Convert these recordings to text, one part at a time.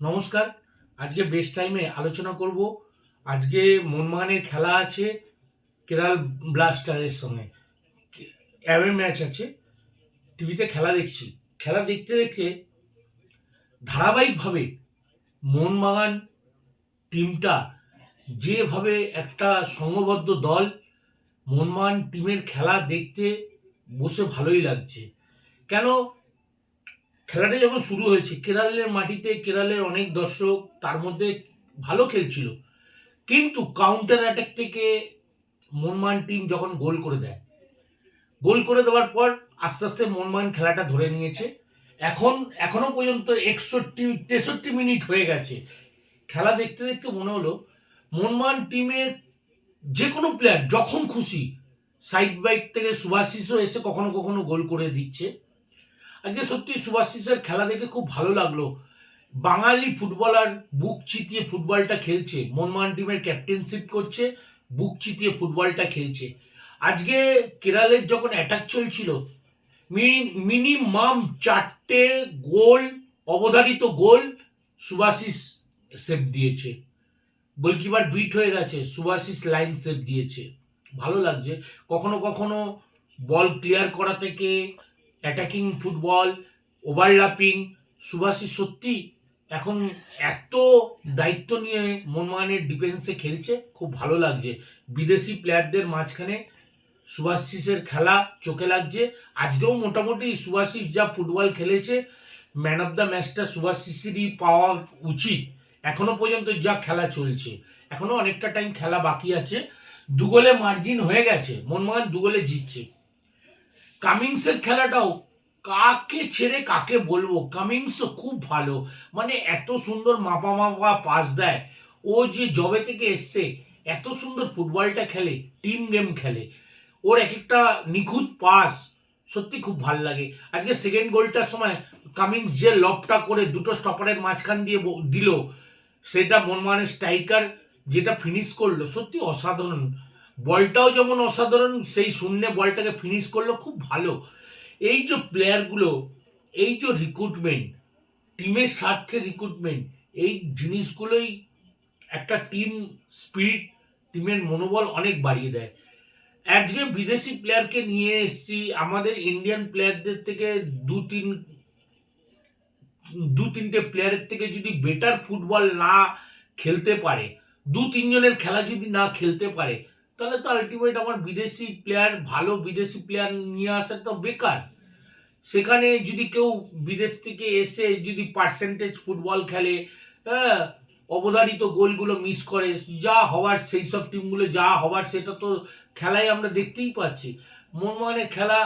নমস্কার, আজকে বেস্ট টাইমে আলোচনা করব। আজকে মনমানের খেলা আছে কেরাল ব্লাস্টারের সঙ্গে। অ্যাওয়ে ম্যাচ আছে টিভিতে খেলা দেখছি। খেলা দেখতে দেখতে ধারাবাহিকভাবে মোহনবাগান টিমটা যেভাবে একটা সংঘবদ্ধ দল মোহনবাগান টিমের খেলা দেখতে বসে ভালোই লাগছে। কেন? খেলাটা যখন শুরু হয়েছে, কেরালের মাটিতে কেরালের অনেক দর্শক তার মধ্যে ভালো খেলছিল। কিন্তু কাউন্টার অ্যাটাক থেকে মনমান টিম যখন গোল করে দেয়, গোল করে দেওয়ার পর আস্তে আস্তে মনমান খেলাটা ধরে নিয়েছে। এখন, এখনও পর্যন্ত একষট্টি, তেষট্টি মিনিট হয়ে গেছে। খেলা দেখতে দেখতে মনে হলো, মনমান টিমের যে কোনো প্লেয়ার যখন খুশি সাইড বাইক থেকে সুভাশিসও এসে কখনো কখনো গোল করে দিচ্ছে। আজকে সত্যি সুভাশিসের খেলা দেখে খুব ভালো লাগল। বাঙালি ফুটবলার বুক চিতিয়ে ফুটবলটা খেলছে। মনমোহন টিমের ক্যাপ্টেনশিপ করছে, বুক চিতিয়ে ফুটবলটা খেলছে। আজকে কেরালের যখন অ্যাটাক চলছিল মিনিমাম চারটে গোল, অবধারিত গোল সুভাশিস সেভ দিয়েছে। গোলকিপার বিট হয়ে গেছে সুভাশিস লাইন সেভ দিয়েছে। ভালো লাগছে। কখনো কখনো বল ক্লিয়ার করা থেকে অ্যাটাকিং ফুটবল ওভারল্যাপিং সুভাষিস সত্যি এখন এত দায়িত্ব নিয়ে মনমানের ডিফেন্সে খেলছে, খুব ভালো লাগছে। বিদেশি প্লেয়ারদের মাঝখানে সুভাশিসের খেলা চোখে লাগছে। আজকেও মোটামুটি সুভাশিস যা ফুটবল খেলেছে ম্যান অফ দ্য ম্যাচটা সুভাশিসেরই পাওয়া উচিত। এখনও পর্যন্ত যা খেলা চলছে, এখনও অনেকটা টাইম খেলা বাকি আছে। দুগোলে মার্জিন হয়ে গেছে মনমোহন দুগোলে জিতছে। কামিংসের খেলাটাও কাকে ছেড়ে কাকে বলব? কামিংস খুব ভালো মানে এত সুন্দর মাপা মাপা পাস দেয়। ও যে জবে থেকে এসছে, এত সুন্দর ফুটবলটা খেলে, টিম গেম খেলে। ওর এক একটা নিখুঁত পাস, সত্যি খুব ভালো লাগে। আজকে সেকেন্ড গোলটার সময় কামিংস যে লবটা করে দুটো স্টপারের মাঝখান দিয়ে দিল, সেটা মনমানের স্ট্রাইকার যেটা ফিনিশ করল, সত্যি অসাধারণ। বলটাও যেমন অসাধারণ, সেই শূন্যে বলটাকে ফিনিশ করল, খুব ভালো। এই যে প্লেয়ারগুলো এই যে রিক্রুটমেন্ট টিমের স্বার্থে রিক্রুটমেন্ট এই জিনিসগুলোই একটা টিম স্পিরিট টিমের মনোবল অনেক বাড়িয়ে দেয়। আজকে বিদেশি প্লেয়ারকে নিয়ে এসছি, আমাদের ইন্ডিয়ান প্লেয়ারদের থেকে দু তিন, দু তিনটে প্লেয়ারের থেকে যদি বেটার ফুটবল না খেলতে পারে দু তিনজনের খেলা যদি না খেলতে পারে, তাহলে তো আলটিমেট আমার বিদেশি প্লেয়ার ভালো বিদেশি প্লেয়ার নিয়ে আসা তো বেকার। সেখানে যদি কেউ বিদেশ থেকে এসে যদি পার্সেন্টেজ ফুটবল খেলে হ্যাঁ অবধারিত গোলগুলো মিস করে, যা হওয়ার সেই সব টিমগুলো যা হওয়ার সেটা তো খেলায় আমরা দেখতেই পাচ্ছি। মনমোহনের খেলা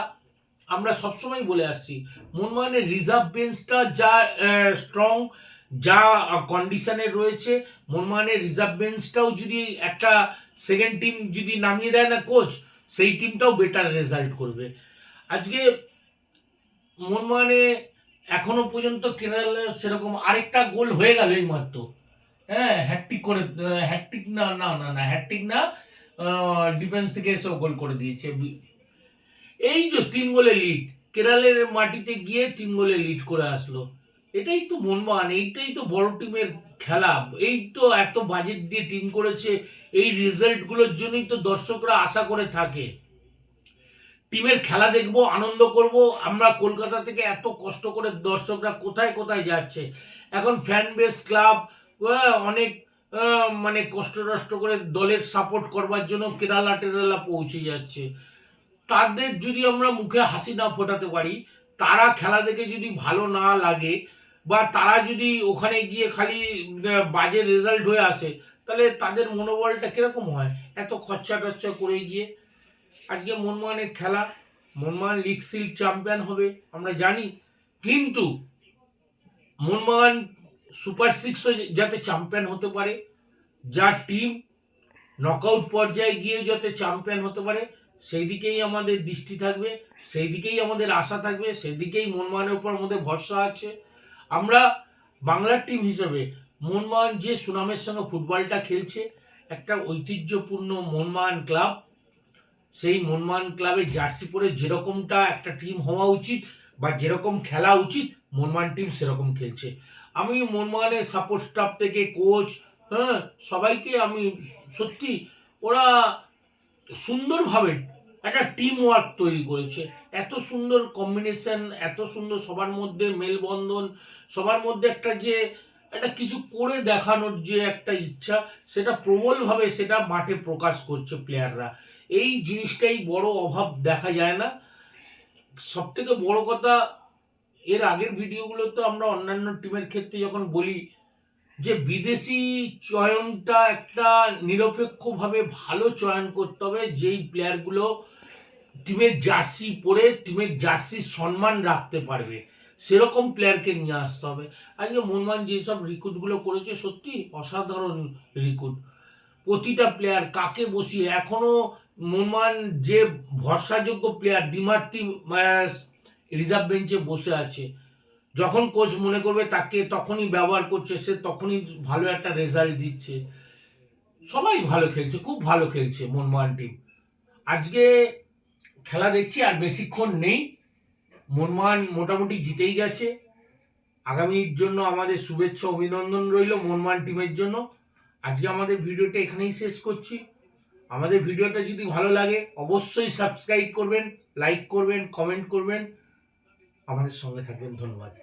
আমরা সবসময় বলে আসছি। মনমোহনের রিজার্ভ বেঞ্চটা যা স্ট্রং যা কন্ডিশনে রয়েছে, মনমোহনের রিজার্ভ বেঞ্চটাও যদি একটা সেকেন্ড টিম যদি নামিয়ে দেয় না কোচ সেই টিমটাও বেটার রেজাল্ট করবে। আজকে মনমোহনে এখনও পর্যন্ত কেরালা সেরকম আরেকটা গোল হয়ে গেল এই মাত্র হ্যাঁ হ্যাট্রিক করে হ্যাট্রিক না না না না হ্যাট্রিক না ডিফেন্স থেকে এসেও গোল করে দিয়েছে। এই যে তিন গোলে লিড কেরালের মাটিতে গিয়ে তিন গোলে লিড করে আসলো। এটাই তো মনমান এইটাই তো বড় টিমের খেলা। এই তো এত বাজেট দিয়ে টিম করেছে, এই রেজাল্টগুলোর জন্যই তো দর্শকরা আশা করে থাকে। টিমের খেলা দেখব, আনন্দ করব, আমরা কলকাতা থেকে এত কষ্ট করে দর্শকরা কোথায় কোথায় যাচ্ছে? এখন ফ্যান বেস ক্লাব অনেক মানে কষ্ট টষ্ট করে দলের সাপোর্ট করবার জন্য কেরালা টেরালা পৌঁছে যাচ্ছে। তাদের যদি আমরা মুখে হাসি না ফোটাতে পারি, তারা খেলা দেখে যদি ভালো না লাগে বা তারা যদি ওখানে গিয়ে খালি বাজে রেজাল্ট হয়ে আসে, তাহলে তাদের মনোবলটা কীরকম হয়? এত খরচা টচ্চা করে গিয়ে। আজকে মনমোহনের খেলা, মনমোহন লিগ সিল চ্যাম্পিয়ন হবে, আমরা জানি। কিন্তু মনমোহন সুপার সিক্সও যাতে চ্যাম্পিয়ন হতে পারে যার টিম নকআউট পর্যায়ে গিয়ে যাতে চ্যাম্পিয়ন হতে পারে সেই দিকেই আমাদের দৃষ্টি থাকবে সেই দিকেই আমাদের আশা থাকবে সেই দিকেই মনমোহনের উপর আমাদের ভরসা আছে। আমরা বাংলার টিম হিসেবে মনমোহন যে সুনামের সঙ্গে ফুটবলটা খেলছে, একটা ঐতিহ্যপূর্ণ মনমোহন ক্লাব সেই মনমান ক্লাবে জার্সি পরে যেরকমটা একটা টিম হওয়া উচিত বা যেরকম খেলা উচিত মনমান টিম সেরকম খেলছে। আমি মনমানের সাপোর্ট স্টাফ থেকে কোচ হ্যাঁ সবাইকে আমি সত্যি ওরা সুন্দরভাবে একটা টিম ওয়ার্ক তৈরি করেছে। এত সুন্দর কম্বিনেশন এত সুন্দর সবার মধ্যে মেলবন্ধন, সবার মধ্যে একটা যে, একটা কিছু করে দেখানোর যে একটা ইচ্ছা, সেটা প্রবলভাবে সেটা মাঠে প্রকাশ করছে প্লেয়াররা এই জিনিসটাই বড় অভাব দেখা যায় না। সব থেকে বড় কথা, এর আগের ভিডিওগুলো তো আমরা অন্যান্য টিমের ক্ষেত্রে যখন বলি যে বিদেশি চয়নটা একটা নিরপেক্ষভাবে ভালো চয়ন করতে হবে, যেই প্লেয়ারগুলো টিমের জার্সি পরে টিমের জার্সির সম্মান রাখতে পারবে, সেরকম প্লেয়ারকে নিয়ে আসতে হবে। আজকে মনমান যেসব রিক্রুটগুলো করেছে, সত্যি অসাধারণ রিক্রুট। প্রতিটা প্লেয়ার কাকে বসিয়ে, এখনও মনমান যে ভরসাযোগ্য প্লেয়ার, ডিমার্টি রিজার্ভ বেঞ্চে বসে আছে যখন কোচ মনে করবে তাকে তখনই ব্যবহার করছে, সে তখনই ভালো একটা রেজাল্ট দিচ্ছে। সবাই ভালো খেলছে, খুব ভালো খেলছে মনমান টিম আজকে খেলা দেখছি, আর বেশিক্ষণ নেই। মনমান মোটামুটি জিতেই গেছে। আগামীর জন্য আমাদের শুভেচ্ছা, অভিনন্দন রইল মনমান টিমের জন্য। আজকে আমাদের ভিডিওটা এখানেই শেষ করছি। আমাদের ভিডিওটা যদি ভালো লাগে, অবশ্যই সাবস্ক্রাইব করবেন লাইক করবেন কমেন্ট করবেন। আমাদের সঙ্গে থাকবেন, ধন্যবাদ।